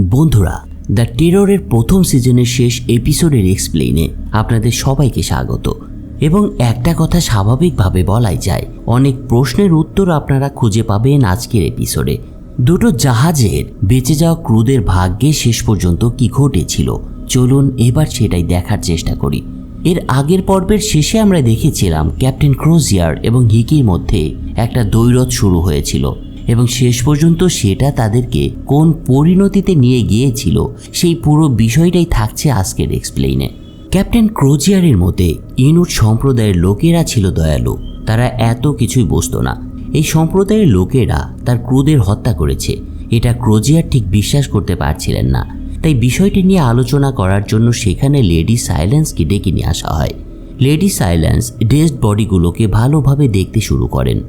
বন্ধুরা দ্য টেররের প্রথম সিজনের শেষ এপিসোডের এক্সপ্লেনে আপনাদের সবাইকে স্বাগত। এবং একটা কথা স্বাভাবিকভাবে বলাই যায়, অনেক প্রশ্নের উত্তর আপনারা খুঁজে পাবেন আজকের এপিসোডে দুটো জাহাজের বেঁচে যাওয়া ক্রুদের ভাগ্যে শেষ পর্যন্ত কি ঘটেছিল? চলুন এবার সেটাই দেখার চেষ্টা করি। এর আগের পর্বের শেষে আমরা দেখেছিলাম ক্যাপ্টেন ক্রোজিয়ার এবং হিকির মধ্যে একটা দৈরথ শুরু হয়েছিল। এবং শেষ পর্যন্ত সেটা তাদেরকে কোন পরিণতিতে নিয়ে গিয়েছিল, সেই পুরো বিষয়টাই থাকছে আজকের এক্সপ্লেইনে ক্যাপ্টেন ক্রোজিয়ারের মতে, ইনুট সম্প্রদায়ের লোকেরা ছিল দয়ালু, তারা এত কিছুই বুঝতো না। এই সম্প্রদায়ের লোকেরা তার ক্রুদের হত্যা করেছে, এটা ক্রোজিয়ার ঠিক বিশ্বাস করতে পারছিলেন না। তাই বিষয়টি নিয়ে আলোচনা করার জন্য সেখানে লেডি সাইলেন্সকে ডেকে নিয়ে আসা হয়। লেডি সাইলেন্স ডেস্ট বডিগুলোকে ভালোভাবে দেখতে শুরু করেন।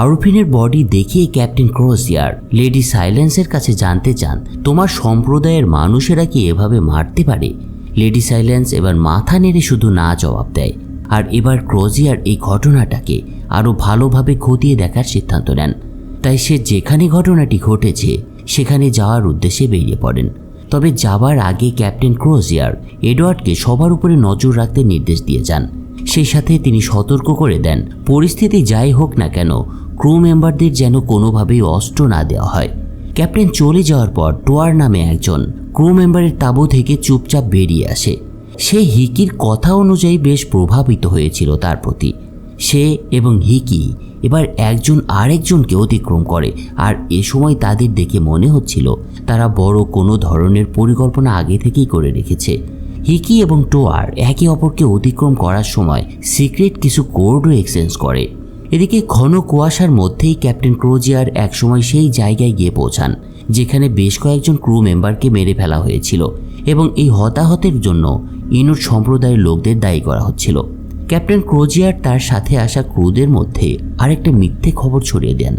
আরফিনের বডি দেখিয়ে ক্যাপ্টেন ক্রোসিয়ার লেডি সাইলেন্সের কাছে জানতে চান, তোমার সম্প্রদায়ের মানুষেরা কি এভাবে মারতে পারে? লেডি সাইলেন্স এবার মাথা নেড়ে শুধু না জবাব দেয়। আর এবার ক্রোজিয়ার এই ঘটনাটাকে আরও ভালোভাবে খতিয়ে দেখার সিদ্ধান্ত নেন। তাই সে যেখানে ঘটনাটি ঘটেছে, সেখানে যাওয়ার উদ্দেশ্যে বেরিয়ে পড়েন। তবে যাবার আগে ক্যাপ্টেন ক্রোজিয়ার এডওয়ার্ডকে সবার উপরে নজর রাখতে নির্দেশ দিয়ে যান। সেই সাথে তিনি সতর্ক করে দেন, পরিস্থিতি যাই হোক না কেন ক্রু মেম্বারদের যেন কোনোভাবেই অস্ত্র না দেওয়া হয়। ক্যাপ্টেন চলে যাওয়ার পর টোয়ার নামে একজন ক্রু মেম্বারের তাঁবু থেকে চুপচাপ বেরিয়ে আসে। সে হিকির কথা অনুযায়ী বেশ প্রভাবিত হয়েছিল তার প্রতি। সে এবং হিকি এবার একজন আরেকজনকে অতিক্রম করে আর এ সময় তাদের দেখে মনে হচ্ছিল তারা বড় কোনো ধরনের পরিকল্পনা আগে থেকেই করে রেখেছে। হিকি এবং টোয়ার একে অপরকে অতিক্রম করার সময় সিক্রেট কিছু কোডও এক্সচেঞ্জ করে। এদিকে ঘন কুয়াশার মধ্যেই ক্যাপ্টেন ক্রোজিয়ার একসময় সেই জায়গায় গিয়ে পৌঁছান, যেখানে বেশ কয়েকজন ক্রু মেম্বারকে মেরে ফেলা হয়েছিল এবং এই হতাহতের জন্য ইনুট সম্প্রদায়ের লোকদের দায়ী করা হচ্ছিল। ক্যাপ্টেন ক্রোজিয়ার তার সাথে আসা ক্রুদের মধ্যে আরেকটা মিথ্যে খবর ছড়িয়ে দেন,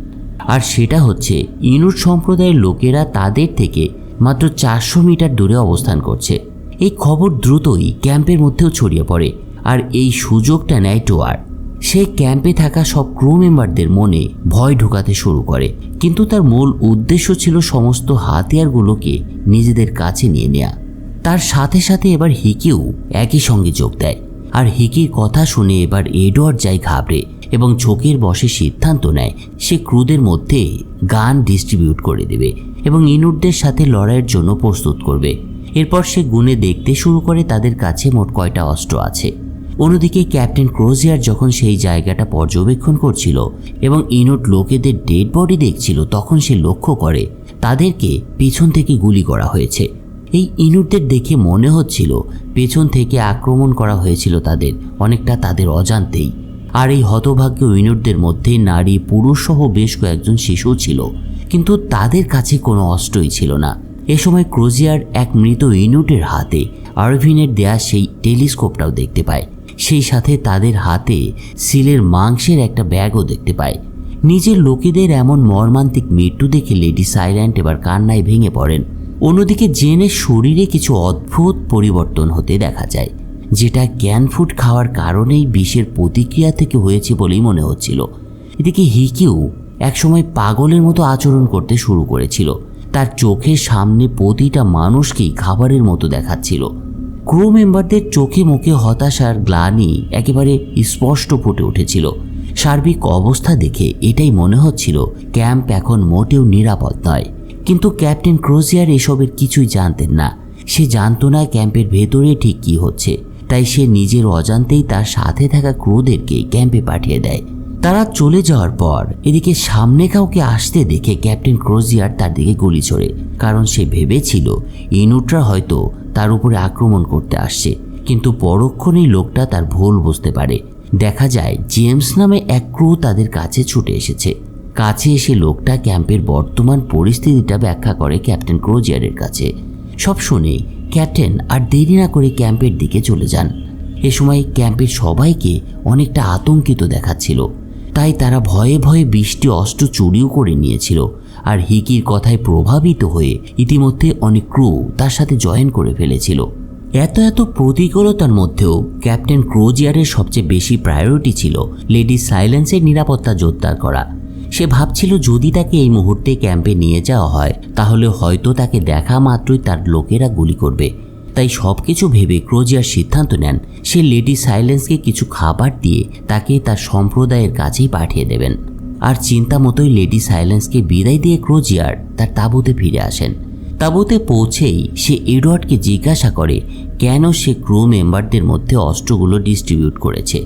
আর সেটা হচ্ছে ইনুট সম্প্রদায়ের লোকেরা তাদের থেকে মাত্র চারশো মিটার দূরে অবস্থান করছে। এই খবর দ্রুতই ক্যাম্পের মধ্যেও ছড়িয়ে পড়ে, আর এই সুযোগটা নেয় টোয়ার। সে ক্যাম্পে থাকা সব ক্রু মেম্বারদের মনে ভয় ঢোকাতে শুরু করে, কিন্তু তার মূল উদ্দেশ্য ছিল সমস্ত হাতিয়ারগুলোকে নিজেদের কাছে নিয়ে নেয়া। তার সাথে সাথে এবার হিকিও একই সঙ্গে যোগ দেয়, আর হিকির কথা শুনে এবার এডওয়ার্ড যায় ঘাবড়ে এবং চোখের বসে সিদ্ধান্ত নেয়, সে ক্রুদের মধ্যে গান ডিস্ট্রিবিউট করে দেবে এবং ইনুটদের সাথে লড়াইয়ের জন্য প্রস্তুত করবে। এরপর সে গুনে দেখতে শুরু করে তাদের কাছে মোট কয়টা অস্ত্র আছে। অন্যদিকে ক্যাপ্টেন ক্রোজিয়ার যখন সেই জায়গাটা পর্যবেক্ষণ করছিল এবং ইনুট লোকেদের ডেড বডি দেখছিল, তখন সে লক্ষ্য করে তাদেরকে পিছন থেকে গুলি করা হয়েছে। এই ইনুটদের দেখে মনে হচ্ছিল পেছন থেকে আক্রমণ করা হয়েছিল তাদের, অনেকটা তাদের অজান্তেই। আর এই হতভাগ্য ইনুটদের মধ্যে নারী পুরুষ সহ বেশ কয়েকজন শিশু ছিল, কিন্তু তাদের কাছে কোনো অস্ত্রই ছিল না। এ সময় ক্রোজিয়ার এক মৃত ইনুটের হাতে আরভিনের দেয়া সেই টেলিস্কোপটাও দেখতে পায়। সেই সাথে তাদের হাতে সিলের মাংসের একটা ব্যাগও দেখতে পায়। নিজের লোকেদের এমন মর্মান্তিক মৃত্যু দেখে লেডি সাইল্যান্ড এবার কান্নায় ভেঙে পড়েন। অন্যদিকে জেনের শরীরে কিছু অদ্ভুত পরিবর্তন হতে দেখা যায়, যেটা ক্যান ফুড খাওয়ার কারণেই বিষের প্রতিক্রিয়া থেকে হয়েছে বলেই মনে হচ্ছিল। এদিকে হিকিও একসময় পাগলের মতো আচরণ করতে শুরু করেছিল। তার চোখের সামনে প্রতিটা মানুষকেই খাবারের মতো দেখাচ্ছিল। ক্রু মেম্বারদের চোখে মুখে হতাশার গ্লানি একেবারে স্পষ্ট ফুটে উঠেছিল। সার্বিক অবস্থা দেখে এটাই মনে হচ্ছিল, ক্যাম্প এখন মোটেও নিরাপদ নয়। কিন্তু ক্যাপ্টেন ক্রোজিয়ার এসবের কিছুই জানতেন না। সে জানতো না ক্যাম্পের ভেতরে ঠিক কী হচ্ছে। তাই সে নিজের অজান্তেই তার সাথে থাকা ক্রুদেরকে ক্যাম্পে পাঠিয়ে দেয়। তারা চলে যাওয়ার পর এদিকে সামনে কাউকে আসতে দেখে ক্যাপ্টেন ক্রোজিয়ার তার দিকে গুলি ছোড়ে কারণ সে ভেবেছিল ইনুটরা হয়তো তার উপরে আক্রমণ করতে আসছে, কিন্তু পরক্ষণেই লোকটা তার ভুল বুঝতে পারে। দেখা যায় জেমস নামে এক ক্রু তাদের কাছে ছুটে এসেছে। কাছে এসে লোকটা ক্যাম্পের বর্তমান পরিস্থিতিটা ব্যাখ্যা করে ক্যাপ্টেন ক্রোজিয়ারের কাছে। সব শুনে ক্যাপ্টেন আর দেরি না করে ক্যাম্পের দিকে চলে যান। এ সময় ক্যাম্পের সবাইকে অনেকটা আতঙ্কিত দেখাচ্ছিল। তাই তারা ভয়ে ভয়ে বৃষ্টি অস্ত্র চুরিও করে নিয়েছিল আর হিকির কথায় প্রভাবিত হয়ে ইতিমধ্যে অনেক ক্রু তার সাথে জয়েন করে ফেলেছিল। এত এত প্রতিকূলতার মধ্যেও ক্যাপ্টেন ক্রোজিয়ারের সবচেয়ে বেশি প্রায়োরিটি ছিল লেডি সাইলেন্সের নিরাপত্তা জোরদার করা। সে ভাবছিল যদি তাকে এই মুহূর্তে ক্যাম্পে নিয়ে যাওয়া হয়, তাহলে হয়তো তাকে দেখা মাত্রই তার লোকেরা গুলি করবে। তাই সব কিছু ভেবে ক্রোজিয়ার সিদ্ধান্ত নেন, সে লেডি সাইলেন্সকে কিছু খাবার দিয়ে তাকে তার সম্প্রদায়ের কাছেই পাঠিয়ে দেবেন। আর চিন্তা মতোই লেডি সাইলেন্সকে বিদায় দিয়ে ক্রোজিয়ার তার তাঁবুতে ফিরে আসেন। তাঁবুতে পৌঁছেই সে এডওয়ার্ডকে জিজ্ঞাসা করে, কেন সে ক্রু মেম্বারদের মধ্যে অস্ত্রগুলো ডিস্ট্রিবিউট করেছে?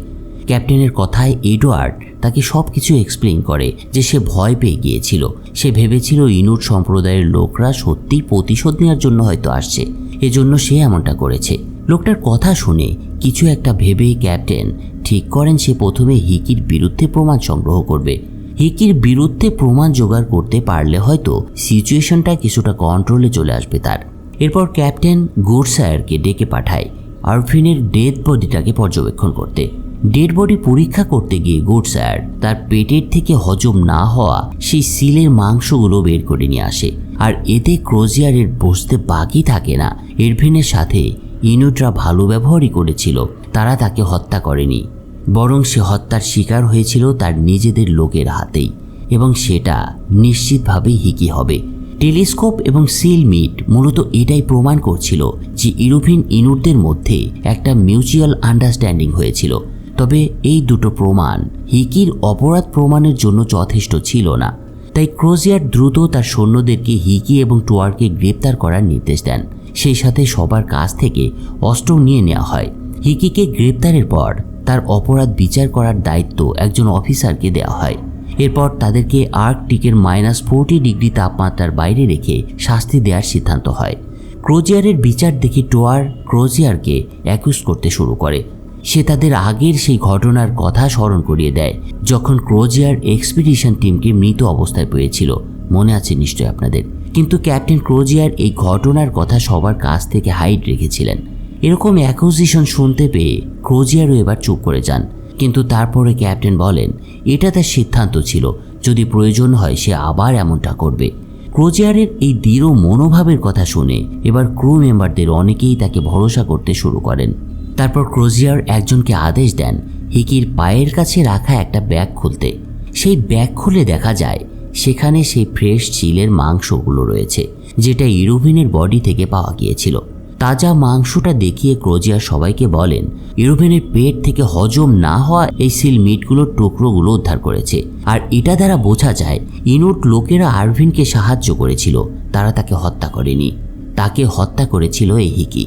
ক্যাপ্টেনের কথায় এডওয়ার্ড তাকে সব কিছু এক্সপ্লেন করে যে সে ভয় পেয়ে গিয়েছিল। সে ভেবেছিল ইনুট সম্প্রদায়ের লোকরা সত্যিই প্রতিশোধ নেওয়ার জন্য হয়তো আসছে। এজন্য সে এমনটা করেছে। লোকটার কথা শুনে কিছু একটা ভেবেই ক্যাপ্টেন ঠিক করেন সে প্রথমে হিকির বিরুদ্ধে প্রমাণ সংগ্রহ করবে। হিকির বিরুদ্ধে প্রমাণ জোগাড় করতে পারলে হয়তো সিচুয়েশনটা কিছুটা কন্ট্রোলে চলে আসবে তার। এরপর ক্যাপ্টেন গুডসায়ারকে ডেকে পাঠায় আরফিনের ডেড বডিটাকে পর্যবেক্ষণ করতে। ডেড বডি পরীক্ষা করতে গিয়ে গুডসায়ার তার পেটের থেকে হজম না হওয়া সেই সিলের মাংসগুলো বের করে নিয়ে আসে। আর এতে ক্রোজিয়ারের বসতে বাকি থাকে না। এরভিনের সাথে ইনুটরা ভালো ব্যবহারই করেছিল, তারা তাকে হত্যা করেনি। বরং সে হত্যার শিকার হয়েছিল তার নিজেদের লোকের হাতেই, এবং সেটা নিশ্চিতভাবেই হিকি হবে। টেলিস্কোপ এবং সিল মিট মূলত এটাই প্রমাণ করছিল যে ইউরোপিয়ান ইনুটদের মধ্যে একটা মিউচুয়াল আন্ডারস্ট্যান্ডিং হয়েছিল। তবে এই দুটো প্রমাণ হিকির অপরাধ প্রমাণের জন্য যথেষ্ট ছিল না। তাই ক্রোজিয়ার দ্রুত তার সৈন্যদেরকে হিকি এবং টোয়ারকে গ্রেপ্তার করার নির্দেশ দেন। সেই সাথে সবার কাছ থেকে অস্ত্র নিয়ে নেওয়া হয়। হিকিকে গ্রেপ্তারের পর তার অপরাধ বিচার করার দায়িত্ব একজন অফিসারকে দেওয়া হয়। এরপর তাদেরকে আর্কটিকের মাইনাস ফোরটি ডিগ্রি তাপমাত্রার বাইরে রেখে শাস্তি দেওয়ার সিদ্ধান্ত হয়। ক্রোজিয়ারের বিচার দেখে টোয়ার ক্রোজিয়ারকে অ্যাকুজ করতে শুরু করে। সে তাদের আগের সেই ঘটনার কথা স্মরণ করিয়ে দেয়, যখন ক্রোজিয়ার এক্সপিডিশন টিমকে মৃত অবস্থায় পেয়েছিল। মনে আছে নিশ্চয় আপনাদের। কিন্তু ক্যাপ্টেন ক্রোজিয়ার এই ঘটনার কথা সবার কাছ থেকে হাইড রেখেছিলেন। এরকম অ্যাকুজিশন শুনতে পেয়ে ক্রোজিয়ারও এবার চুপ করে যান। কিন্তু তারপরে ক্যাপ্টেন বলেন, এটা তার সিদ্ধান্ত ছিল। যদি প্রয়োজন হয় সে আবার এমনটা করবে। ক্রোজিয়ারের এই দৃঢ় মনোভাবের কথা শুনে এবার ক্রু মেম্বারদের অনেকেই তাকে ভরসা করতে শুরু করেন। তারপর ক্রোজিয়ার একজনকে আদেশ দেন হিকির পায়ের কাছে রাখা একটা ব্যাগ খুলতে। সেই ব্যাগ খুলে দেখা যায়, সেখানে সেই ফ্রেশ চিলের মাংসগুলো রয়েছে, যেটা ইউরোভিনের বডি থেকে পাওয়া গিয়েছিল। তাজা মাংসটা দেখিয়ে ক্রোজিয়ার সবাইকে বলেন ইউরোভিনের পেট থেকে হজম না হওয়া এই সিল মিটগুলোর টুকরোগুলো উদ্ধার করেছে। আর এটা দ্বারা বোঝা যায়, ইনোট লোকেরা আরভিনকে সাহায্য করেছিল, তারা তাকে হত্যা করেনি। তাকে হত্যা করেছিল এই হিকি।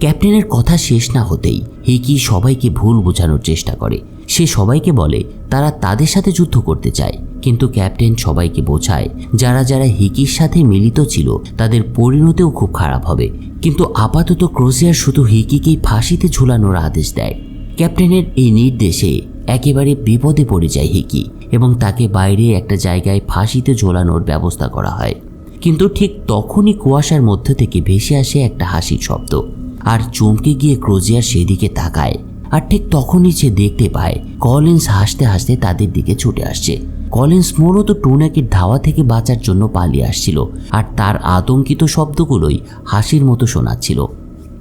ক্যাপ্টেনের কথা শেষ না হতেই হিকি সবাইকে ভুল বোঝানোর চেষ্টা করে। সে সবাইকে বলে, তারা তাদের সাথে যুদ্ধ করতে চায়। কিন্তু ক্যাপ্টেন সবাইকে বোঝায়, যারা যারা হিকির সাথে মিলিত ছিল, তাদের পরিণতিও খুব খারাপ হবে। কিন্তু আপাতত ক্রোজিয়ার শুধু হিকিকেই ফাঁসিতে ঝুলানোর আদেশ দেয়। ক্যাপ্টেনের এই নির্দেশে একেবারে বিপদে পড়ে যায় হিকি এবং তাকে বাইরে একটা জায়গায় ফাঁসিতে ঝোলানোর ব্যবস্থা করা হয়। কিন্তু ঠিক তখনই কুয়াশার মধ্যে থেকে ভেসে আসে একটা হাসির শব্দ। আর চমকে গিয়ে ক্রোজিয়ার সেদিকে তাকায়। আর ঠিক তখনই সে দেখতে পায়, কলিন্স হাসতে হাসতে তাদের দিকে ছুটে আসছে। কলিন্স মূলত টুনাকের ধাওয়া থেকে বাঁচার জন্য পালিয়ে আসছিল, আর তার আতঙ্কিত শব্দগুলোই হাসির মতো শোনাচ্ছিল।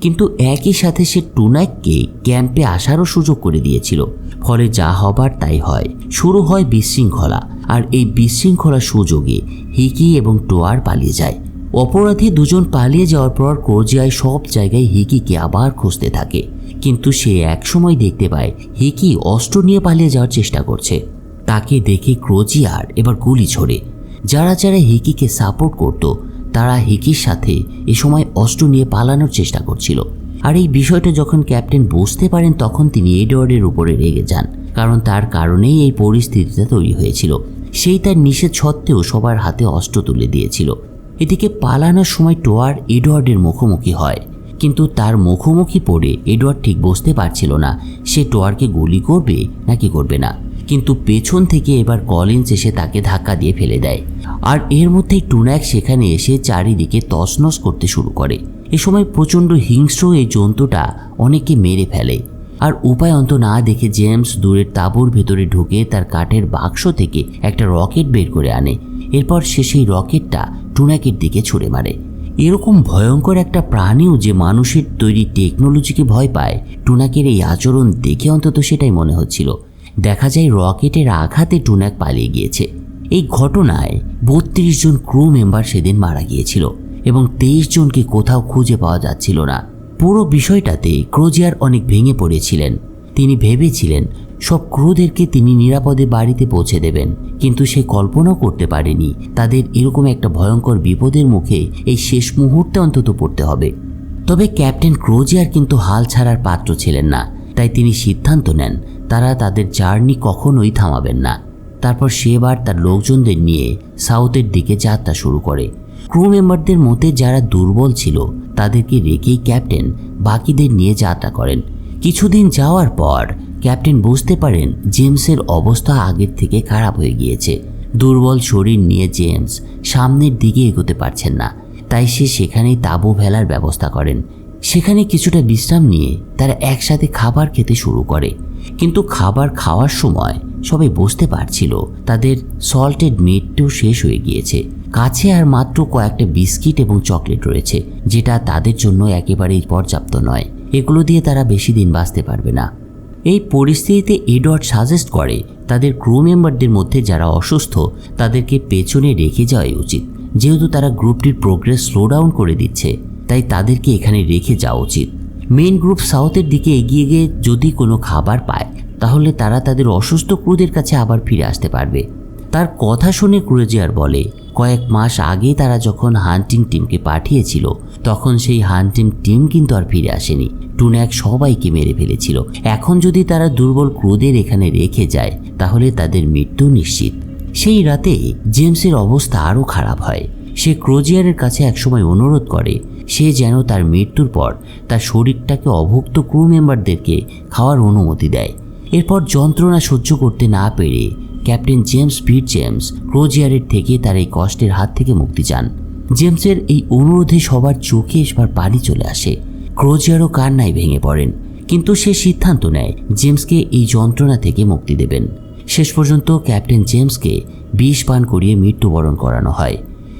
কিন্তু একই সাথে সে টুনাককে ক্যাম্পে আসারও সুযোগ করে দিয়েছিল। ফলে যা হবার তাই হয়। শুরু হয় বিশৃঙ্খলা, আর এই বিশৃঙ্খলার সুযোগে হিকি এবং টোয়ার পালিয়ে যায়। অপরাধী দুজন পালিয়ে যাওয়ার পর কোরজিয়ায় সব জায়গায় হিকিকে আবার খুঁজতে থাকে। কিন্তু সে একসময় দেখতে পায়, হিকি অস্ত্র নিয়ে পালিয়ে যাওয়ার চেষ্টা করছে। তাকে দেখে ক্রোজিয়ার এবার গুলি ছোড়ে যারা যারা হিকিকে সাপোর্ট করত, তারা হিকির সাথে এ সময় অস্ত্র নিয়ে পালানোর চেষ্টা করছিল। আর এই বিষয়টা যখন ক্যাপ্টেন বুঝতে পারেন, তখন তিনি এডওয়ার্ডের উপরে রেগে যান, কারণ তার কারণেই এই পরিস্থিতিটা তৈরি হয়েছিল। সেই তার নিষেধ সত্ত্বেও সবার হাতে অস্ত্র তুলে দিয়েছিল। এদিকে পালানোর সময় টোয়ার এডওয়ার্ডের মুখোমুখি হয়। কিন্তু তার মুখোমুখি পড়ে এডওয়ার্ড ঠিক বুঝতে পারছিল না, সে টোয়ারকে গুলি করবে নাকি করবে না। কিন্তু পেছন থেকে এবার কলিন্স এসে তাকে ধাক্কা দিয়ে ফেলে দেয়। আর এর মধ্যেই টুনাক সেখানে এসে চারিদিকে তছনছ করতে শুরু করে। এ সময় প্রচণ্ড হিংস্র এই জন্তুটা অনেকে মেরে ফেলে। আর উপায় অন্ত না দেখে জেমস দূরের তাঁবুর ভেতরে ঢুকে তার কাঠের বাক্স থেকে একটা রকেট বের করে আনে। এরপর সে সেই রকেটটা টুনাকের দিকে ছুড়ে মারে। এরকম ভয়ঙ্কর একটা প্রাণীও যে মানুষের তৈরি টেকনোলজিকে ভয় পায়, টুনাকের এই আচরণ দেখে অন্তত সেটাই মনে হচ্ছিল। দেখা যায় রকেটের আঘাতে টুনাক পালিয়ে গিয়েছে। এই ঘটনায় বত্রিশ জন ক্রু মেম্বার সেদিন মারা গিয়েছিল এবং তেইশ জনকে কোথাও খুঁজে পাওয়া যাচ্ছিল না। পুরো বিষয়টাতে ক্রোজিয়ার অনেক ভেঙে পড়েছিলেন। তিনি ভেবেছিলেন, সব ক্রুদেরকে তিনি নিরাপদে বাড়িতে পৌঁছে দেবেন। কিন্তু সে কল্পনাও করতে পারেনি তাদের এরকম একটা ভয়ঙ্কর বিপদের মুখে এই শেষ মুহূর্তে অন্তত পড়তে হবে। তবে ক্যাপ্টেন ক্রোজিয়ার কিন্তু হাল ছাড়ার পাত্র ছিলেন না, তাই তিনি সিদ্ধান্ত নেন তারা তাদের জার্নি কখনোই থামাবেন না। তারপর সেবার তার লোকজনদের নিয়ে সাউথের দিকে যাত্রা শুরু করে। ক্রু মেম্বারদের মধ্যে যারা দুর্বল ছিল, তাদেরকে রেখেই ক্যাপ্টেন বাকিদের নিয়ে যাত্রা করেন। কিছুদিন যাওয়ার পর ক্যাপ্টেন বুঝতে পারেন জেমসের অবস্থা আগের থেকে খারাপ হয়ে গিয়েছে। দুর্বল শরীর নিয়ে জেমস সামনের দিকে এগোতে পারছেন না, তাই সে সেখানেই তাঁবু ফেলার ব্যবস্থা করেন। সেখানে কিছুটা বিশ্রাম নিয়ে তারা একসাথে খাবার খেতে শুরু করে। কিন্তু খাবার খাওয়ার সময় সবাই বুঝতে পারছিল তাদের সল্টেড মিটটিও শেষ হয়ে গিয়েছে। কাছে আর মাত্র কয়েকটা বিস্কিট এবং চকলেট রয়েছে, যেটা তাদের জন্য একেবারেই পর্যাপ্ত নয়। এগুলো দিয়ে তারা বেশি দিন বাঁচতে পারবে না। এই পরিস্থিতিতে এডওয়ার্ড সাজেস্ট করে, তাদের ক্রু মেম্বারদের মধ্যে যারা অসুস্থ, তাদেরকে পেছনে রেখে যাওয়াই উচিত। যেহেতু তারা গ্রুপটির প্রোগ্রেস স্লো ডাউন করে দিচ্ছে, তাই তাদেরকে এখানে রেখে যাওয়া উচিত। মেইন গ্রুপ সাউথের দিকে এগিয়ে গিয়ে যদি কোনো খাবার পায়, তাহলে তারা তাদের অসুস্থ ক্রুদের কাছে আবার ফিরে আসতে পারবে। তার কথা শুনে ক্রুজিয়ার বলে কয়েক মাস আগে তারা যখন হান্টিং টিমকে পাঠিয়েছিল, তখন সেই হান্টিং টিম কিন্তু আর ফিরে আসেনি। টুন্যাক সবাইকে মেরে ফেলেছিল। এখন যদি তারা দুর্বল ক্রুদের এখানে রেখে যায়, তাহলে তাদের মৃত্যু নিশ্চিত। সেই রাতে জেমসের অবস্থা আরও খারাপ হয়। সে ক্রোজিয়ারের কাছে একসময় অনুরোধ করে, সে যেন তার মৃত্যুর পর তার শরীরটাকে অভুক্ত ক্রু মেম্বারদেরকে খাওয়ার অনুমতি দেয়। এরপর যন্ত্রণা সহ্য করতে না পেরে ক্যাপ্টেন জেমস পিট জেমস ক্রোজিয়ারের থেকে তার এই কষ্টের হাত থেকে মুক্তি চান। জেমসের এই অনুরোধে সবার চোখে এসবার পানি চলে আসে। ক্রোজিয়ারও কান্নায় ভেঙে পড়েন, কিন্তু সে সিদ্ধান্ত নেয় জেমসকে এই যন্ত্রণা থেকে মুক্তি দেবেন। শেষ পর্যন্ত ক্যাপ্টেন জেমসকে বিষ পান করিয়ে মৃত্যুবরণ করানো হয়।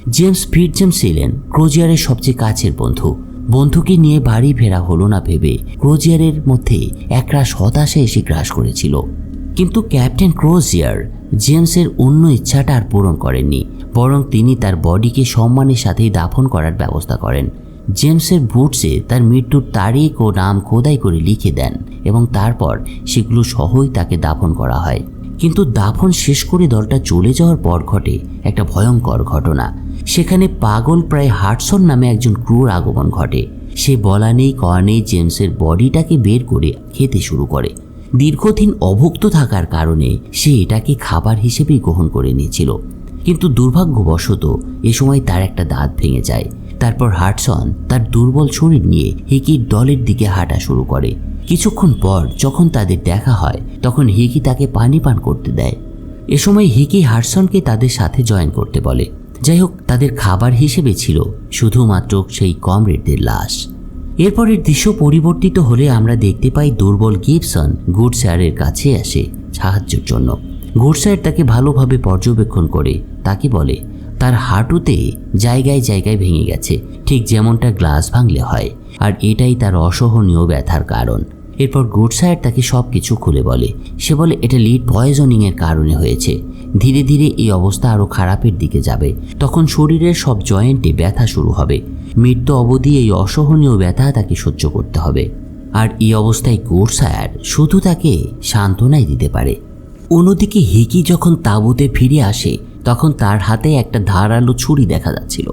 জেমস ফিট জেমস ছিলেন ক্রোজিয়ারের সবচেয়ে কাছের বন্ধু। বন্ধুকে নিয়ে বাড়ি ফেরা হলো না ভেবে ক্রোজিয়ারের মধ্যে একরাশ হতাশা এসে গ্রাস করেছিল। কিন্তু ক্যাপ্টেন ক্রোজিয়ার জেমসের অন্য ইচ্ছাটা আর পূরণ করেননি, বরং তিনি তার বডিকে সম্মানের সাথেই দাফন করার ব্যবস্থা করেন। জেমসের বুটসে তার মৃত্যুর তারিখ ও নাম খোদাই করে লিখে দেন এবং তারপর সেগুলো সহই তাকে দাফন করা হয়। কিন্তু দাফন শেষ করে দলটা চলে যাওয়ার পর ঘটে একটা ভয়ঙ্কর ঘটনা। সেখানে পাগল প্রায় হার্টসন নামে একজন ক্রুর আগমন ঘটে। সে বলা নেই কয়া নেই জেমসের বডিটাকে বের করে খেতে শুরু করে। দীর্ঘদিন অভুক্ত থাকার কারণে সে এটাকে খাবার হিসেবেই গ্রহণ করে নিয়েছিল। কিন্তু দুর্ভাগ্যবশত এ সময় তার একটা দাঁত ভেঙে যায়। তারপর হার্টসন তার দুর্বল শরীর নিয়ে হিকির দলের দিকে হাঁটা শুরু করে। কিছুক্ষণ পর যখন তাদের দেখা হয়, তখন হিকি তাকে পানি পান করতে দেয়। এ সময় হিকি হার্সনকে তাদের সাথে জয়েন করতে বলে। যাই হোক, তাদের খাবার হিসেবে ছিল শুধুমাত্র সেই কমরেডদের লাশ। এরপরের দৃশ্য পরিবর্তিত হলে আমরা দেখতে পাই দুর্বল গিবসন গুডসায়ারের কাছে আসে সাহায্যের জন্য। গুড স্যার তাকে ভালোভাবে পর্যবেক্ষণ করে। তাকে বলে, তার হাঁটুতে জায়গায় জায়গায় ভেঙে গেছে। ঠিক যেমনটা গ্লাস ভাঙলে হয়। আর এটাই তার অসহনীয় ব্যথার কারণ। এরপর গুডসায়ার তাকে সব কিছু খুলে বলে। সে বলে, এটা লিড পয়জনিংয়ের কারণে হয়েছে। ধীরে ধীরে এই অবস্থা আরও খারাপের দিকে যাবে। তখন শরীরের সব জয়েন্টে ব্যথা শুরু হবে। মৃত্যু অবধি এই অসহনীয় ব্যথা তাকে সহ্য করতে হবে। আর এই অবস্থায় গোরসায়ার শুধু তাকে সান্ত্বনাই দিতে পারে। অন্যদিকে হিকি যখন তাঁবুতে ফিরে আসে, তখন তার হাতে একটা ধারালো ছুরি দেখা যাচ্ছিল।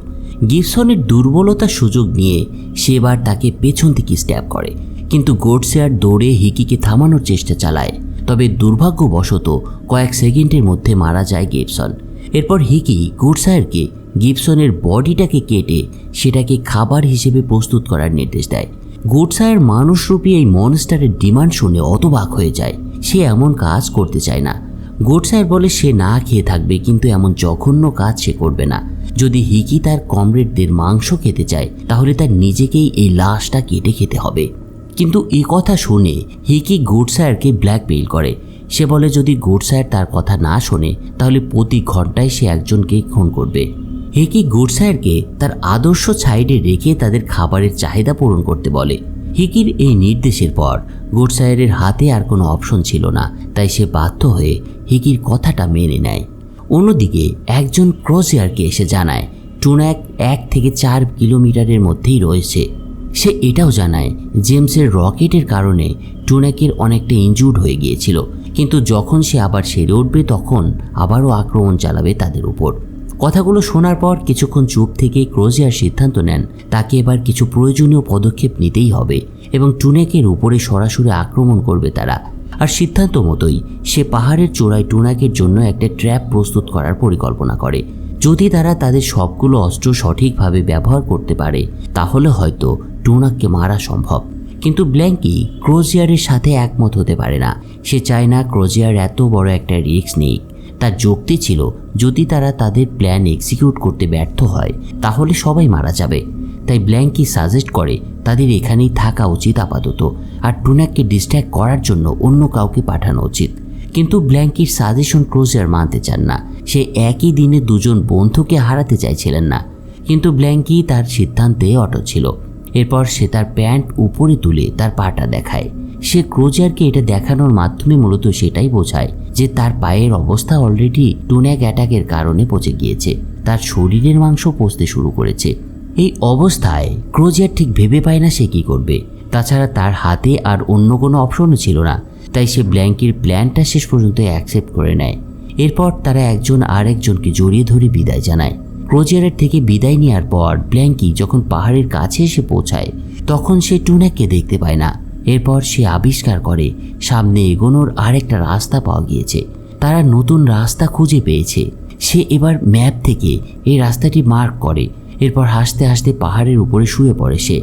গিবসনের দুর্বলতার সুযোগ নিয়ে সেবার তাকে পেছন থেকে স্ট্যাব করে। কিন্তু গোডসেয়ার দৌড়ে হিকিকে থামানোর চেষ্টা চালায়। তবে দুর্ভাগ্যবশত কয়েক সেকেন্ডের মধ্যে মারা যায় গিবসন। এরপর হিকি গুডসায়ারকে গিবসনের বডিটাকে কেটে সেটাকে খাবার হিসেবে প্রস্তুত করার নির্দেশ দেয়। গুডসায়ার মানুষরূপী এই মনস্টারের ডিমান্ড শুনে অতবাক হয়ে যায়। সে এমন কাজ করতে চায় না। গোডসায়ার বলে সে না খেয়ে থাকবে কিন্তু এমন জঘন্য কাজ সে করবে না। যদি হিকি তার কমরেডদের মাংস খেতে চায়, তাহলে তার নিজেকেই এই লাশটা কেটে খেতে হবে। কিন্তু এ কথা শুনে হিকি গুডসায়ারকে ব্ল্যাকমেইল করে। সে বলে, যদি গুডসায়ার তার কথা না শোনে, তাহলে প্রতি ঘন্টায় সে একজনকে খুন করবে। হিকি গুডসায়ারকে তার আদর্শ সাইডে রেখে তাদের খাবারের চাহিদা পূরণ করতে বলে। হিকির এই নির্দেশের পর গুডসায়ারের হাতে আর কোনো অপশন ছিল না, তাই সে বাধ্য হয়ে হিকির কথাটা মেনে নেয়। অন্যদিকে একজন ক্রসিয়ারকে এসে জানায়, টুনাক এক থেকে চার কিলোমিটারের মধ্যেই রয়েছে। সে এটাও জানায়, জেমসের রকেটের কারণে টুনাকের অনেকটা ইনজুর্ড হয়ে গিয়েছিল। কিন্তু যখন সে আবার সেরে উঠবে, তখন আবারও আক্রমণ চালাবে তাদের উপর। কথাগুলো শোনার পর কিছুক্ষণ চুপ থেকে ক্রোজিয়ার সিদ্ধান্ত নেন, তাকে এবার কিছু প্রয়োজনীয় পদক্ষেপ নিতেই হবে এবং টুনেকের উপরে সরাসরি আক্রমণ করবে তারা। আর সিদ্ধান্ত মতোই, সে পাহাড়ের চূড়ায় টুনাকের জন্য একটা ট্র্যাপ প্রস্তুত করার পরিকল্পনা করে। যদি তারা তাদের সবগুলো অস্ত্র সঠিকভাবে ব্যবহার করতে পারে, তাহলে হয়তো টুনাককে মারা সম্ভব। কিন্তু ব্ল্যাঙ্কি ক্রোজিয়ারের সাথে একমত হতে পারে না। সে চায় না ক্রোজিয়ার এত বড় একটা রিস্ক নেই তার যুক্তি ছিল, যদি তারা তাদের প্ল্যান এক্সিকিউট করতে ব্যর্থ হয়, তাহলে সবাই মারা যাবে। তাই ব্ল্যাঙ্কি সাজেস্ট করে, তাদের এখানেই থাকা উচিত আপাতত। আর টুনাককে ডিস্ট্র্যাক্ট করার জন্য অন্য কাউকে পাঠানো উচিত। কিন্তু ব্ল্যাঙ্কির সাজেশন ক্রোজিয়ার মানতে চান না। সে একই দিনে দুজন বন্ধুকে হারাতে চাইছিলেন না। কিন্তু ব্ল্যাঙ্কি তার সিদ্ধান্তে অটো ছিল। এরপর সে তার প্যান্ট উপরে তুলে তার পাটা দেখায়। সে ক্রোজারকে এটা দেখানোর মাধ্যমে মূলত সেটাই বোঝায় যে তার পায়ের অবস্থা অলরেডি টুন্যাক অ্যাটাকের কারণে পচে গিয়েছে। তার শরীরের মাংস পচতে শুরু করেছে। এই অবস্থায় ক্রোজার ঠিক ভেবে পায় না সে কী করবে। তাছাড়া তার হাতে আর অন্য কোনো অপশনও ছিল না। তাই সে ব্ল্যাঙ্কির প্ল্যানটা শেষ পর্যন্ত অ্যাকসেপ্ট করে নেয়। এরপর তারা একজন আরেকজনকে জড়িয়ে ধরে বিদায় জানায়। ক্রোজিয়ারের থেকে বিদায় নেওয়ার পর ব্ল্যাঙ্কি যখন পাহাড়ের কাছে এসে পৌঁছায়, তখন সে টুনাককে দেখতে পায় না। এরপর সে আবিষ্কার করে, সামনে এগোনোর আরেকটা রাস্তা পাওয়া গিয়েছে। তারা নতুন রাস্তা খুঁজে পেয়েছে। সে এবার ম্যাপ থেকে এই রাস্তাটি মার্ক করে। এরপর হাসতে হাসতে পাহাড়ের উপরে শুয়ে পড়ে সে।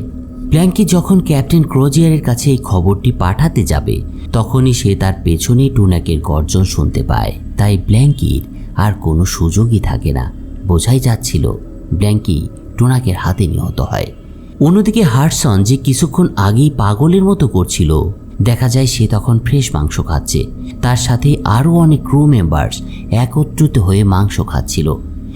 ব্ল্যাঙ্কি যখন ক্যাপ্টেন ক্রোজিয়ারের কাছে এই খবরটি পাঠাতে যাবে, তখনই সে তার পেছনে টুনাকের গর্জন শুনতে পায়। তাই ব্ল্যাঙ্কির আর কোনো সুযোগই থাকে না। বোঝাই যাচ্ছিল ব্ল্যাঙ্কি টুনাকের হাতে নিহত হয়। অন্যদিকে হার্টসন যে কিছুক্ষণ আগেই পাগলের মতো করছিল, দেখা যায় সে তখন ফ্রেশ মাংস খাচ্ছে। তার সাথে আরও অনেক ক্রু মেম্বার্স একত্রিত হয়ে মাংস খাচ্ছিল।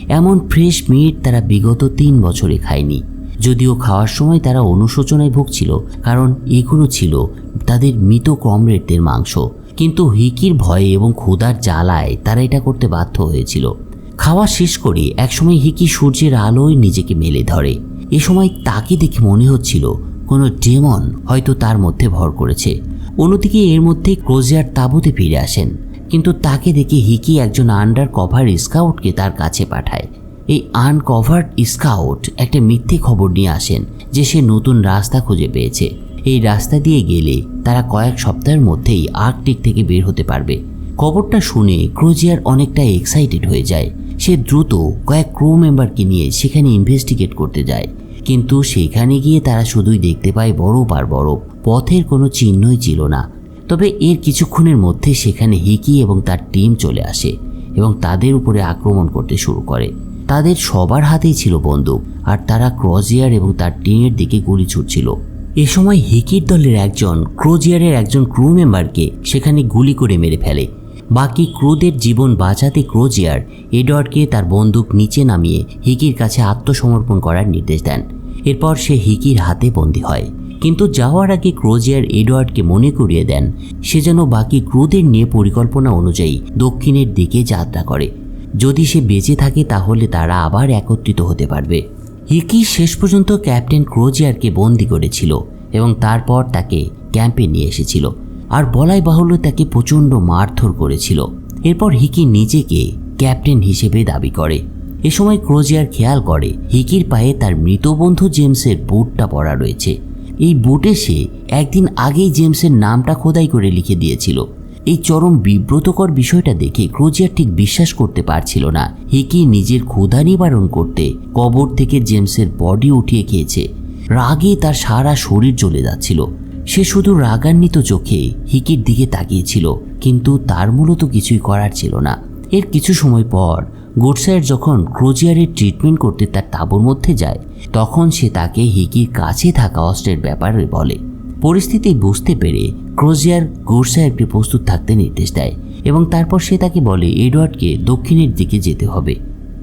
এমন ফ্রেশ মিট তারা বিগত তিন বছরে খায়নি। যদিও খাওয়ার সময় তারা অনুশোচনায় ভুগছিল, কারণ এগুলো ছিল তাদের মৃত কমরেডদের মাংস। কিন্তু হিকির ভয়ে এবং ক্ষুধার জ্বালায় তারা এটা করতে বাধ্য হয়েছিল। খাওয়া শেষ করে একসময় হিকি সূর্যের আলোয় নিজেকে মেলে ধরে। এ সময় তাকে দেখে মনে হচ্ছিল, কোনো ডেমন হয়তো তার মধ্যে ভর করেছে। অন্যদিকে এর মধ্যে ক্রোজিয়ার তাঁবুতে ফিরে আসেন। কিন্তু তাকে দেখে হিকি একজন আন্ডার কভার স্কাউটকে তার কাছে পাঠায়। এই আনকভার্ড স্কাউট একটা মিথ্যে খবর নিয়ে আসেন যে সে নতুন রাস্তা খুঁজে পেয়েছে। এই রাস্তা দিয়ে গেলে তারা কয়েক সপ্তাহের মধ্যেই আর্কটিক থেকে বের হতে পারবে। খবরটা শুনে ক্রোজিয়ার অনেকটা এক্সাইটেড হয়ে যায়। সে দ্রুত কয়েক ক্রু মেম্বারকে নিয়ে সেখানে ইনভেস্টিগেট করতে যায়। কিন্তু সেখানে গিয়ে তারা শুধুই দেখতে পায় বরফ আর বরফ। পথের কোনো চিহ্নই ছিল না। তবে এর কিছুক্ষণের মধ্যে সেখানে হিকি এবং তার টিম চলে আসে এবং তাদের উপরে আক্রমণ করতে শুরু করে। তাদের সবার হাতেই ছিল বন্দুক, আর তারা ক্রজিয়ার এবং তার টিমের দিকে গুলি ছুটছিল। এ সময় হিকির দলের একজন, ক্রোজিয়ারের একজন ক্রু মেম্বারকে সেখানে গুলি করে মেরে ফেলে। বাকি ক্রুদের জীবন বাঁচাতে ক্রোজিয়ার এডওয়ার্ডকে তার বন্দুক নিচে নামিয়ে হিকির কাছে আত্মসমর্পণ করার নির্দেশ দেন। এরপর সে হিকির হাতে বন্দী হয়। কিন্তু যাওয়ার আগে ক্রোজিয়ার এডওয়ার্ডকে মনে করিয়ে দেন, সে যেন বাকি ক্রুদের নিয়ে পরিকল্পনা অনুযায়ী দক্ষিণের দিকে যাত্রা করে। যদি সে বেঁচে থাকে তাহলে তারা আবার একত্রিত হতে পারবে। হিকি শেষ পর্যন্ত ক্যাপ্টেন ক্রোজিয়ারকে বন্দি করেছিল এবং তারপর তাকে ক্যাম্পে নিয়ে এসেছিল আর বলাই বাহুল্য তাকে প্রচণ্ড মারধর করেছিল। এরপর হিকি নিজেকে ক্যাপ্টেন হিসেবে দাবি করে। এ সময় ক্রোজিয়ার খেয়াল করে, হিকির পায়ে তার মৃত বন্ধু জেমসের বুটটা পরা রয়েছে। এই বুটে সে একদিন আগেই জেমসের নামটা খোদাই করে লিখে দিয়েছিল। এই চরম বিব্রতকর বিষয়টা দেখে ক্রোজিয়ার ঠিক বিশ্বাস করতে পারছিল না। হিকি নিজের ক্ষুধা নিবারণ করতে কবর থেকে জেমসের বডি উঠিয়ে খেয়েছে। রাগে তার সারা শরীর জ্বলে যাচ্ছিল। সে শুধু রাগান্বিত চোখে হিকির দিকে তাকিয়েছিল, কিন্তু তার মূলত কিছুই করার ছিল না। এর কিছু সময় পর গোডসায়ার যখন ক্রোজিয়ারের ট্রিটমেন্ট করতে তার তাঁবুর মধ্যে যায়, তখন সে তাকে হিকির কাছে থাকা অস্ত্রের ব্যাপারে বলে। পরিস্থিতি বুঝতে পেরে ক্রোজিয়ার গোডসায়ারকে প্রস্তুত থাকতে নির্দেশ দেয় এবং তারপর সে তাকে বলে এডওয়ার্ডকে দক্ষিণের দিকে যেতে হবে।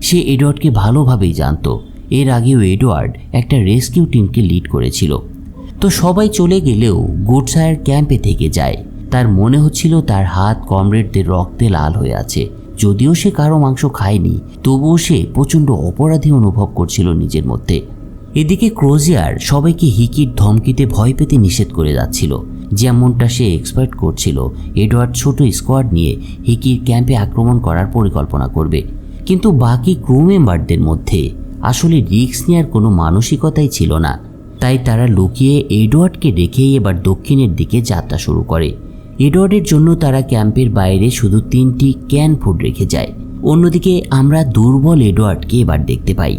সে এডওয়ার্ডকে ভালোভাবেই জানত। এর আগেও এডওয়ার্ড একটা রেস্কিউ টিমকে লিড করেছিল। তো সবাই চলে গেলেও গুডসায়ার ক্যাম্পে থেকে যায়। তার মনে হচ্ছিল তার হাত কমরেডদের রক্তে লাল হয়ে আছে। যদিও সে কারও মাংস খায়নি, তবুও সে প্রচণ্ড অপরাধী অনুভব করছিল নিজের মধ্যে। এদিকে ক্রোজিয়ার সবাইকে হিকির ধমকিতে ভয় পেতে নিষেধ করে যাচ্ছিল। যেমনটা সে এক্সপার্ট করছিল, এডওয়ার্ড ছোট স্কোয়াড নিয়ে হিকির ক্যাম্পে আক্রমণ করার পরিকল্পনা করবে। কিন্তু বাকি ক্রু মেম্বারদের মধ্যে আসলে রিস্ক নেওয়ার কোনো মানসিকতাই ছিল না। তাই তারা লুকিয়ে এডওয়ার্ডকে রেখেই এবার দক্ষিণের দিকে যাত্রা শুরু করে। এডওয়ার্ডের জন্য তারা ক্যাম্পের বাইরে শুধু তিনটি ক্যান ফুড রেখে যায়। অন্যদিকে আমরা দুর্বল এডওয়ার্ডকে এবার দেখতে পাই।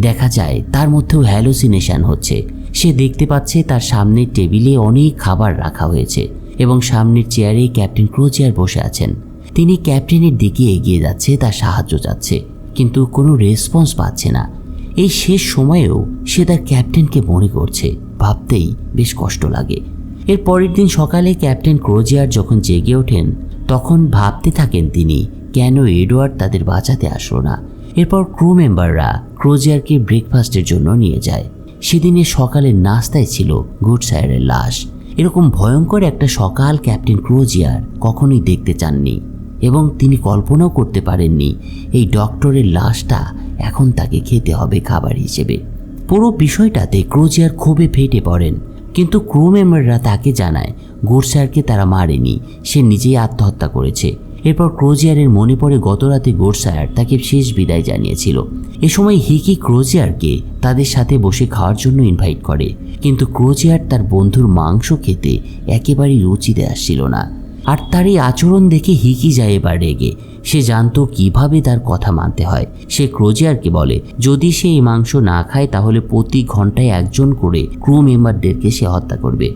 দেখা যায় তার মধ্যেও হ্যালোসিনেশন হচ্ছে। সে দেখতে পাচ্ছে তার সামনের টেবিলে অনেক খাবার রাখা হয়েছে এবং সামনের চেয়ারে ক্যাপ্টেন ক্রোচিয়ার বসে আছেন। তিনি ক্যাপ্টেনের দিকে এগিয়ে যাচ্ছে, তার সাহায্য চাচ্ছে, কিন্তু কোনো রেসপন্স পাচ্ছে না। এই শেষ সময়েও সে তার ক্যাপ্টেনকে মনে করছে, ভাবতেই বেশ কষ্ট লাগে। এর পরের দিন সকালে ক্যাপ্টেন ক্রোজিয়ার যখন জেগে ওঠেন, তখন ভাবতে থাকেন তিনি, কেন এডওয়ার্ড তাদের বাঁচাতে আসলো না? এরপর ক্রু মেম্বাররা ক্রোজিয়ারকে ব্রেকফাস্টের জন্য নিয়ে যায়। সেদিনের সকালের নাস্তায় ছিল গুডসায়ারের লাশ। এরকম ভয়ঙ্কর একটা সকাল ক্যাপ্টেন ক্রোজিয়ার কখনোই দেখতে চাননি এবং তিনি কল্পনাও করতে পারেননি এই ডক্টরের লাশটা এখন তাকে খেতে হবে খাবার হিসেবে। পুরো বিষয়টাতে ক্রোজিয়ার ক্ষোভে ফেটে পড়েন, কিন্তু ক্রু মেম্বাররা তাকে জানায় গোরসায়ারকে তারা মারেনি, সে নিজেই আত্মহত্যা করেছে। এরপর ক্রোজিয়ারের মনে পড়ে গতরাতে গোরসায়ার তাকে শেষ বিদায় জানিয়েছিল। এ সময় হিকি ক্রোজিয়ারকে তাদের সাথে বসে খাওয়ার জন্য ইনভাইট করে। কিন্তু ক্রোজিয়ার তার বন্ধুর মাংস খেতে একেবারেই রুচিতে আসছিল না। আর তার এই আচরণ দেখে হিকি যায় এবার রেগে। সে জানতো কীভাবে তার কথা মানতে হয়। সে ক্রোজিয়ারকে বলে, যদি সে এই মাংস না খায় তাহলে প্রতি ঘন্টায় একজন করে ক্রু মেম্বারদেরকে সে হত্যা করবে।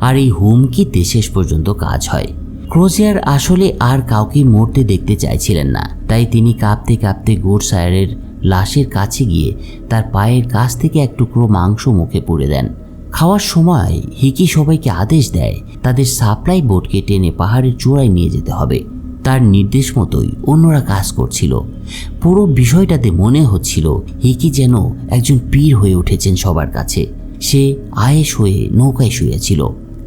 আর এই হুমকিতে শেষ পর্যন্ত কাজ হয়। ক্রোজিয়ার আসলে আর কাউকে মরতে দেখতে চাইছিলেন না। তাই তিনি কাঁপতে কাঁপতে গোরসায়ারের লাশের কাছে গিয়ে তার পায়ের কাছ থেকে এক টুকরো মাংস মুখে পুড়ে দেন। খাওয়ার সময় হিকি সবাইকে আদেশ দেয়, তাদের সাপ্লাই বোটকে টেনে পাহাড়ের চূড়ায় নিয়ে যেতে হবে। তার নির্দেশ মতোই অন্যরা কাজ করছিল। পুরো বিষয়টাতে মনে হচ্ছিল হিকি যেন একজন পীর হয়ে উঠেছেন সবার কাছে। সে আয়েস হয়ে নৌকায় শুয়েছিল।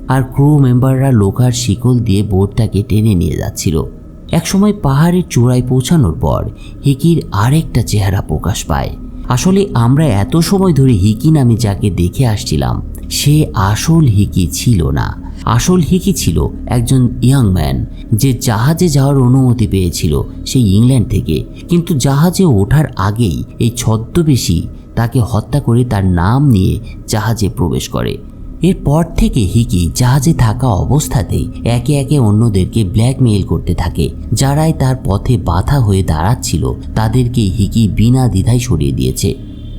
আর ক্রু মেম্বাররা লোকার শিকল দিয়ে বোটটাকে টেনে নিয়ে যাচ্ছিল। একসময় পাহাড়ের চূড়ায় পৌঁছানোর পর হিকির আরেকটা চেহারা প্রকাশ পায়। আসলে আমরা এত সময় ধরে হিকি নামে যাকে দেখে আসছিলাম, সে আসল হিকি ছিল না। আসল হিকি ছিল একজন ইয়াং ম্যান যে জাহাজে যাওয়ার অনুমতি পেয়েছিল সেই ইংল্যান্ড থেকে। কিন্তু জাহাজে ওঠার আগেই এই ছদ্মবেশী তাকে হত্যা করে তার নাম নিয়ে জাহাজে প্রবেশ করে। এরপর থেকে হিকি জাহাজে থাকা অবস্থাতেই একে একে অন্যদেরকে ব্ল্যাকমেইল করতে থাকে, যারাই তার পথে বাধা হয়ে দাঁড়াচ্ছিল, তাদেরকে হিকি বিনা দ্বিধায় সরিয়ে দিয়েছে।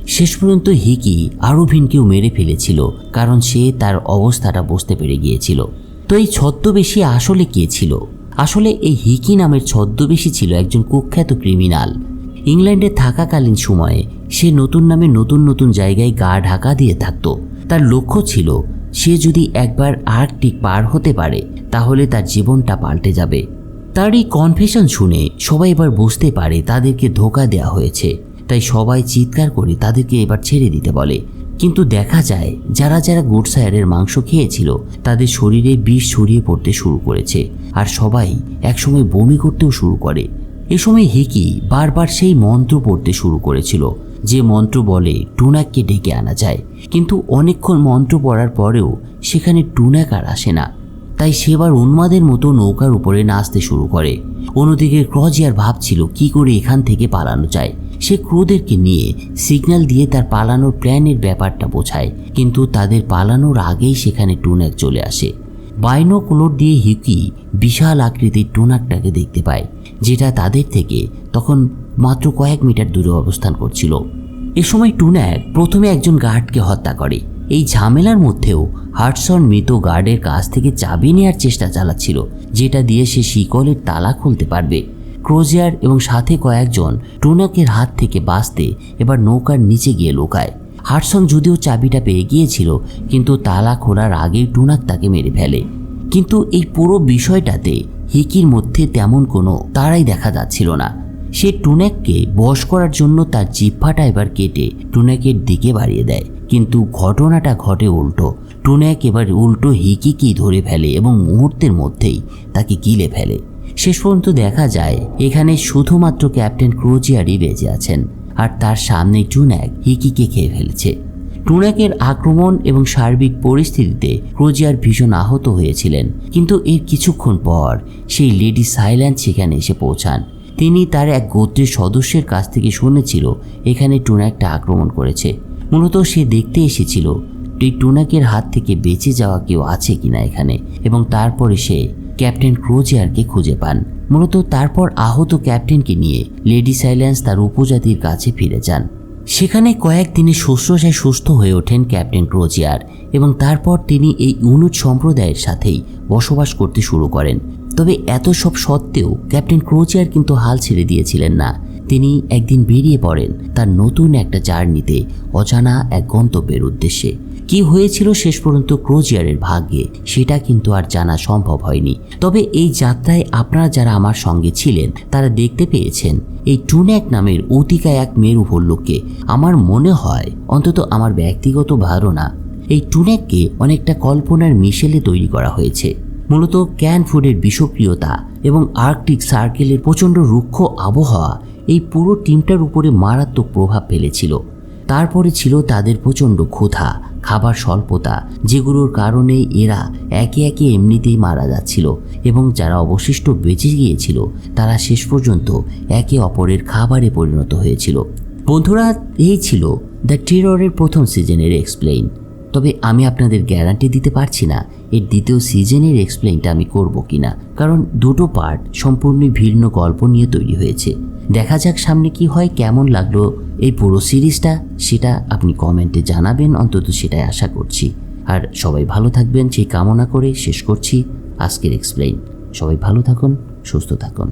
শেষ পর্যন্ত হিকি আরোভিনকেও মেরে ফেলেছিল, কারণ সে তার অবস্থাটা বুঝতে পেরে গিয়েছিল। তো এই ছদ্মবেশী আসলে কে ছিল? আসলে এই হিকি নামের ছদ্মবেশী ছিল একজন কুখ্যাত ক্রিমিনাল। ইংল্যান্ডে থাকাকালীন সময়ে সে নতুন নামে নতুন নতুন জায়গায় গা ঢাকা দিয়ে থাকতো। তার লক্ষ্য ছিল সে যদি একবার আর্কটিক পার হতে পারে, তাহলে তার জীবনটা পাল্টে যাবে। তার এই কনফেশন শুনে সবাই এবার বুঝতে পারে তাদেরকে ধোকা দেওয়া হয়েছে। তাই সবাই চিৎকার করে তাদেরকে এবার ছেড়ে দিতে বলে। কিন্তু দেখা যায়, যারা যারা গুডসায়ারের মাংস খেয়েছিল, তাদের শরীরে বিষ ছড়িয়ে পড়তে শুরু করেছে। আর সবাই একসময় বমি করতেও শুরু করে। এ সময় হিকি বারবার সেই মন্ত্র পড়তে শুরু করেছিল। যে মন্ত্র বলে টুনাককে ডেকে আনা যায়। কিন্তু অনেকক্ষণ মন্ত্র পড়ার পরেও সেখানে টুনাক আর আসে না। তাই সেবার উন্মাদের মতো নৌকার উপরে নাচতে শুরু করে। অন্যদিকে ক্রজিয়ার ভাবছিল কি করে এখান থেকে পালানো যায়। সে ক্রোদেরকে নিয়ে সিগন্যাল দিয়ে তার পালানোর প্ল্যানের ব্যাপারটা বোঝায়। কিন্তু তাদের পালানোর আগেই সেখানে টুনাক চলে আসে। বাইনোকুলোর দিয়ে হিকি বিশাল আকৃতির টুনাকটাকে দেখতে পায়। যেটা তাদের থেকে তখন মাত্র কয়েক মিটার দূরে অবস্থান করছিল। এ সময় টুন্যাক প্রথমে একজন গার্ডকে হত্যা করে। এই ঝামেলার মধ্যেও হার্টসন মৃত গার্ডের কাছ থেকে চাবি নেওয়ার চেষ্টা চালাচ্ছিল, যেটা দিয়ে সে শিকলের তালা খুলতে পারবে। ক্রোজিয়ার এবং সাথে কয়েকজন টুনাকের হাত থেকে বাঁচতে এবার নৌকার নিচে গিয়ে লুকায়। হার্টসন যদিও চাবিটা পেয়ে গিয়েছিল, কিন্তু তালা খোলার আগেই টুনাক তাকে মেরে ফেলে। কিন্তু এই পুরো বিষয়টাতে হিকির মধ্যে তেমন কোনো তারাই দেখা যাচ্ছিল না। সে টুনেককে বশ করার জন্য তার জিহ্বাটা এবার কেটে টুনেকের দিকে বাড়িয়ে দেয়। কিন্তু ঘটনাটা ঘটে উল্টো। টুনেক এবার উল্টো হিকিকেই ধরে ফেলে এবং মুহূর্তের মধ্যেই তাকে গিলে ফেলে। শেষ পর্যন্ত দেখা যায়, এখানে শুধুমাত্র ক্যাপ্টেন ক্রোজিয়ারই বেঁচে আছেন। আর তার সামনে টুন্যাক হিকিকে খেয়ে ফেলেছে। টুনাকের আক্রমণ এবং সার্বিক পরিস্থিতিতে ক্রোজিয়ার ভীষণ আহত হয়েছিলেন। কিন্তু এর কিছুক্ষণ পর সেই লেডি সাইল্যান্ড সেখানে এসে পৌঁছান। তিনি তার এক গোত্রের সদস্যের কাছ থেকে শুনেছিল, এখানে টুনাকটা আক্রমণ করেছে। মূলত সে দেখতে এসেছিল, এই টুনাকের হাত থেকে বেঁচে যাওয়া কেউ আছে কিনা এখানে? এবং তারপরে সে ক্যাপ্টেন ক্রোজিয়ারকে খুঁজে পান। মূলত তারপর আহত ক্যাপ্টেনকে নিয়ে লেডি সাইল্যান্স তার উপজাতির কাছে ফিরে যান। সেখানে কয়েকদিনে শুশ্রূষায় সুস্থ হয়ে ওঠেন ক্যাপ্টেন ক্রোজিয়ার এবং তারপর তিনি এই ইউনুট সম্প্রদায়ের সাথেই বসবাস করতে শুরু করেন। তবে এত সব সত্ত্বেও ক্যাপ্টেন ক্রোজিয়ার কিন্তু হাল ছেড়ে দিয়েছিলেন না। তিনি একদিন বেরিয়ে পড়েন তার নতুন একটা জার্নিতে অজানা এক গন্তব্যের উদ্দেশ্যে। কি হয়েছিল শেষ পর্যন্ত ক্রোজিয়ারের ভাগ্যে, সেটা কিন্তু আর জানা সম্ভব হয়নি। তবে এই যাত্রায় আপনারা যারা আমার সঙ্গে ছিলেন, তারা দেখতে পেয়েছেন, এই টুন্যাক নামের অতিকা এক মেরু ভল্লুককে আমার মনে হয়, অন্তত আমার ব্যক্তিগত ধারণা, এই টুন্যাককে অনেকটা কল্পনার মিশেলে তৈরি করা হয়েছে। মূলত ক্যান ফুডের বিষক্রিয়তা এবং আর্কটিক সার্কেলের প্রচণ্ড রুক্ষ আবহাওয়া এই পুরো টিমটার উপরে মারাত্মক প্রভাব ফেলেছিল। তারপরে ছিল তাদের প্রচণ্ড ক্ষুধা খাবার স্বল্পতা যেগুলোর কারণে এরা একে একে এমনিতেই মারা যাচ্ছিল এবং যারা অবশিষ্ট বেঁচে গিয়েছিল, তারা শেষ পর্যন্ত একে অপরের খাবারে পরিণত হয়েছিল। বন্ধুরা, এই ছিল দ্য টেররের প্রথম সিজনের এক্সপ্লেইন তবে আমি আপনাদের গ্যারান্টি দিতে পারছি না এর দ্বিতীয় সিজনের এক্সপ্লেইনটা আমি করব কিনা, কারণ দুটো পার্ট সম্পূর্ণ ভিন্ন গল্প নিয়ে তৈরি হয়েছে। দেখা যাক সামনে কি হয়, কেমন লাগল এই পুরো সিরিজটা, সেটা আপনি কমেন্টে জানাবেন, অন্তত সেটাই আশা করছি। আর সবাই ভালো থাকবেন, সেই কামনা করে শেষ করছি আজকের এক্সপ্লেইন সবাই ভালো থাকুন, সুস্থ থাকুন।